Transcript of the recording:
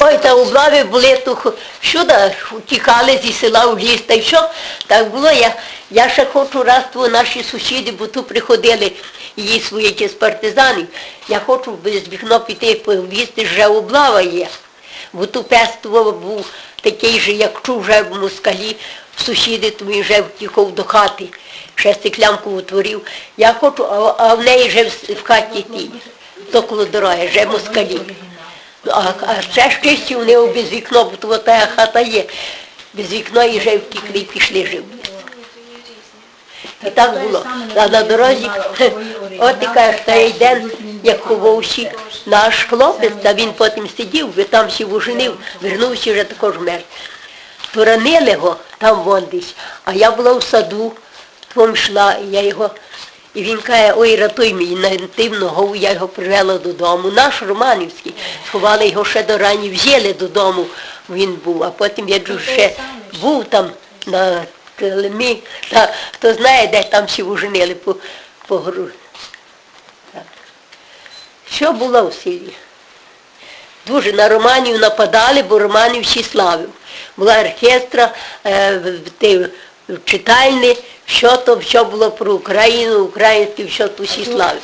Ой, та облави були, то хо- сюди тікали зі села в ліс, та й що? Так було, я, я ще хочу раз то наші сусіди, бо тут приходили її свої ті з партизанів. Я хочу без вікно піти повісти, вже облава є. Бо тут пество був такий же, як чув вже в москалі, сусіди, то він вже втікав до хати, ще стеклянку утворив. Я хочу, а, а в неї вже в, в хаті ті, то коло дороги, вже москалі. А, а ще ж чисті вони без вікна, бо то та хата є. Без вікна і вже втікли і пішли жив. І так було. А на дорозі, от і кажеш, той день, як ховався наш хлопець, та він потім сидів, ви там сів уженив, вернувся вже також мертв. Поранили його там вон десь, а я була в саду, там йшла, і я його, і він каже, ой, ратуй мені, на тим ногу я його привела додому. Наш Романівський, сховали його ще до рані, взяли додому, він був, а потім я ще був там на Телемі, та хто знає, де там всі уженили по, по гру. Так. Що було в селі? Дуже на Романів нападали, бо Романів всі славив. Була оркестра, е, в- читальні, що то, все було про Україну, українські все тусі всі славив.